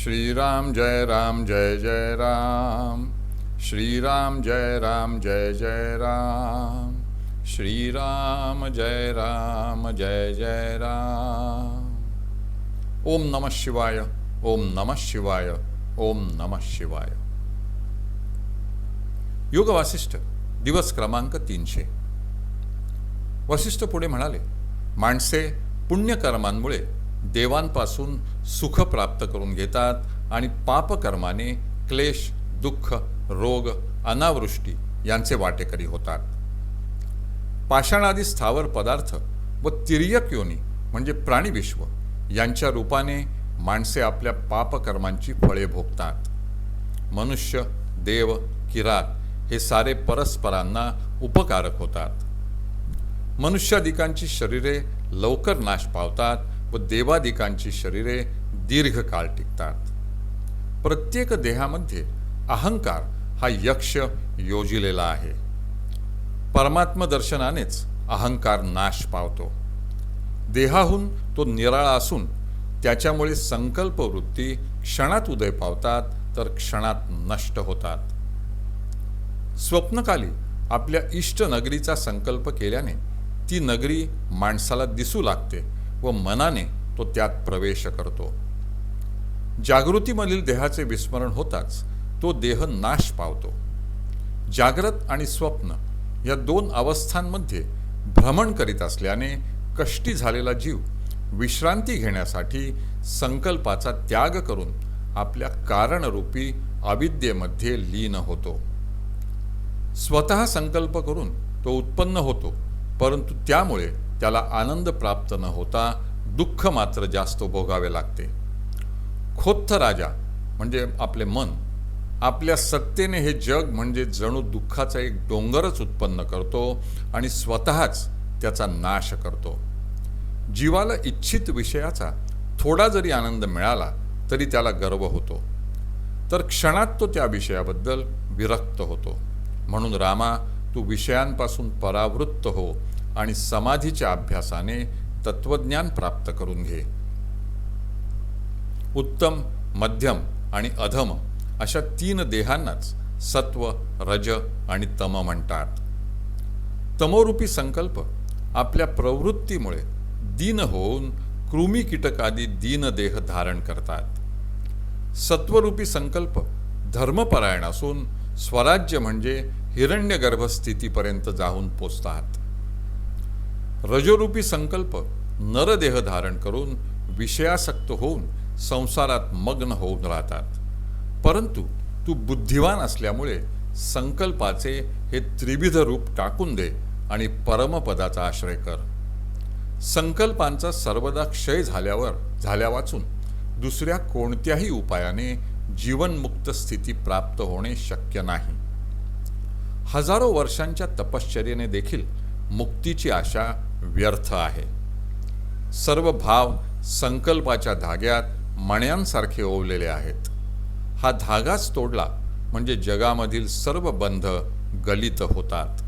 श्रीराम जय राम जय जय राम। श्रीराम जय राम जय जय राम। श्रीराम जय राम जय जय राम। ओम नमः शिवाय ओम नमः शिवाय ओम नमः शिवाय। योग वासिष्ठ दिवस क्रमांक तीनशे। वसिष्ठ पुढे म्हणाले माणसे पुण्यकर्मांमुळे देवांपासून सुख प्राप्त करून घेतात आणि पापकर्माने क्लेश दुःख रोग अनावृष्टी यांचे वाटेकरी होतात. पाषाणादी स्थावर पदार्थ व तिर्यक योनी म्हणजे प्राणीविश्व यांच्या रूपाने माणसे आपल्या पापकर्मांची फळे भोगतात. मनुष्य देव किरात हे सारे परस्परांना उपकारक होतात. मनुष्यादिकांची शरीरे लवकर नाश पावतात व देवादिकांची शरीरे दीर्घकाळ टिकतात. प्रत्येक देहामध्ये अहंकार हा यक्ष योजिलेला आहे. परमात्मदर्शनानेच अहंकार नाश पावतो. देहाहून तो निराळा असून त्याच्यामुळे संकल्प वृत्ती क्षणात उदय पावतात तर क्षणात नष्ट होतात. स्वप्नकाली आपल्या इष्ट नगरीचा संकल्प केल्याने ती नगरी माणसाला दिसू लागते व मनाने तो त्यात प्रवेश करतो. जागृतीमधील देहाचे विस्मरण होताच तो देह नाश पावतो. जाग्रत आणि स्वप्न या दोन अवस्थांमध्ये भ्रमण करीत असल्याने कष्टी झालेला जीव विश्रांती घेण्यासाठी संकल्पाचा त्याग करून आपल्या कारणरूपी अविद्येमध्ये लीन होतो. स्वतः संकल्प करून तो उत्पन्न होतो परंतु त्यामुळे त्याला आनंद प्राप्त न होता दुःख मात्र जास्त भोगावे लागते. खोत्थ राजा म्हणजे आपले मन आपल्या सत्तेने हे जग म्हणजे जणू दुःखाचा एक डोंगरच उत्पन्न करतो आणि स्वतःच त्याचा नाश करतो. जीवाला इच्छित विषयाचा थोडा जरी आनंद मिळाला तरी त्याला गर्व होतो. तर क्षणात तो त्या विषयाबद्दल विरक्त होतो. म्हणून रामा तू विषयांपासून परावृत्त हो आणि समाधीच्या अभ्यासाने तत्वज्ञान प्राप्त करून घे. उत्तम मध्यम आणि अधम अशा तीन देहांनाच सत्व रज आणि तम म्हणतात. तमोरूपी संकल्प आपल्या प्रवृत्तीमुळे दीन होऊन कृमी कीटकादी दीन देह धारण करतात. सत्वरूपी संकल्प धर्मपरायण असून स्वराज्य म्हणजे हिरण्यगर्भस्थितीपर्यंत जाऊन पोचतात. रजोरूपी संकल्प नरदेह धारण करून विषयासक्त होऊन संसारात मग्न होऊन राहतात. परंतु तू बुद्धिवान असल्यामुळे संकल्पाचे हे त्रिविध रूप टाकून दे आणि परमपदाचा आश्रय कर. संकल्पांचा सर्वदा क्षय झाल्यावर झाल्या वाचून दुसऱ्या कोणत्याही उपायाने जीवनमुक्त स्थिती प्राप्त होणे शक्य नाही. हजारो वर्षांच्या तपश्चर्येने देखील मुक्तीची आशा व्यर्थ आहे. सर्व भाव संकल्पाच्या धाग्यात मण्यांसारखे ओवलेले आहेत. हा धागाच तोडला म्हणजे जगामधील सर्व बंध गलित होतात.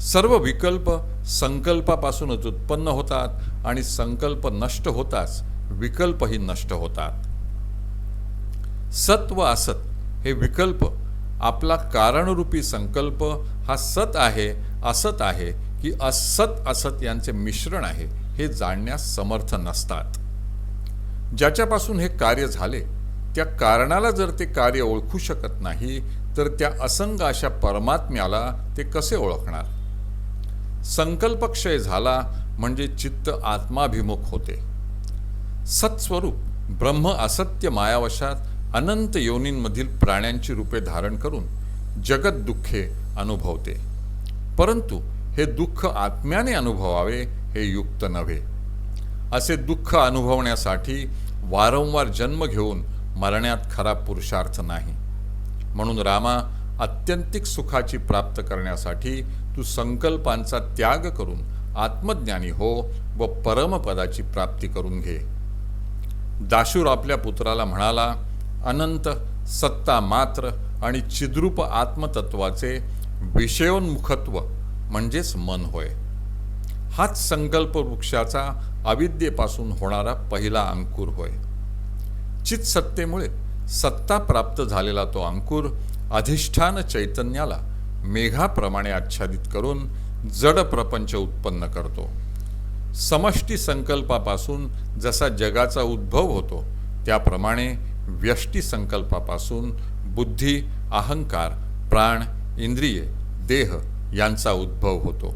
सर्व विकल्प संकल्पापासूनच उत्पन्न होतात आणि संकल्प नष्ट होताच विकल्पही नष्ट होतात. सत व असत हे विकल्प आपला कारणरूपी संकल्प हा सत आहे असत आहे की असत असत यांचे मिश्रण आहे हे जाणण्यास समर्थ नसतात. ज्याच्यापासून हे कार्य झाले त्या कारणाला जर ते कार्य ओळखू शकत नाही तर त्या असंग अशा परमात्म्याला ते कसे ओळखणार? संकल्पक्षय झाला म्हणजे चित्त आत्माभिमुख होते. सत्स्वरूप ब्रह्म असत्य मायावशात अनंत योनींमधील प्राण्यांची रूपे धारण करून जगत दुःखे अनुभवते. परंतु हे दुःख आत्म्याने अनुभवावे हे युक्त नव्हे. असे दुःख अनुभवण्यासाठी वारंवार जन्म घेऊन मरण्यात खरा पुरुषार्थ नाही. म्हणून रामा अत्यंतिक सुखाची प्राप्त करण्यासाठी तू संकल्पांचा त्याग करून आत्मज्ञानी हो व परमपदाची प्राप्ती करून घे. दाशूर आपल्या पुत्राला म्हणाला अनंत सत्ता मात्र आणि चिद्रूप आत्मतत्वाचे विषयोन्मुखत्व म्हणजेच मन होय. हाच संकल्प वृक्षाचा अविद्येपासून होणारा पहिला अंकुर होय. चितसत्तेमुळे सत्ता प्राप्त झालेला तो अंकुर अधिष्ठान चैतन्याला मेघाप्रमाणे आच्छादित करून जड प्रपंच उत्पन्न करतो. समष्टी संकल्पापासून जसा जगाचा उद्भव होतो त्याप्रमाणे व्यष्टी संकल्पापासून बुद्धी अहंकार प्राण इंद्रिये देह यांचा उद्भव होतो.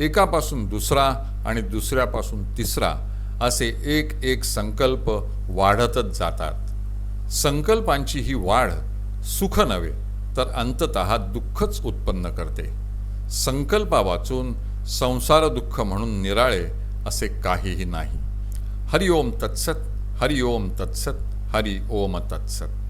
एकापासून दुसरा आणि दुसऱ्यापासून तिसरा असे एक एक संकल्प वाढतच जातात. संकल्पांची ही वाढ सुख नव्हे तर अंतत दुःखच उत्पन्न करते. संकल्पा वाचून संसार दुःख म्हणून निराळे असे काहीही नाही. हरिओम तत्सत हरिओम तत्सत हरि ओम तत्सत.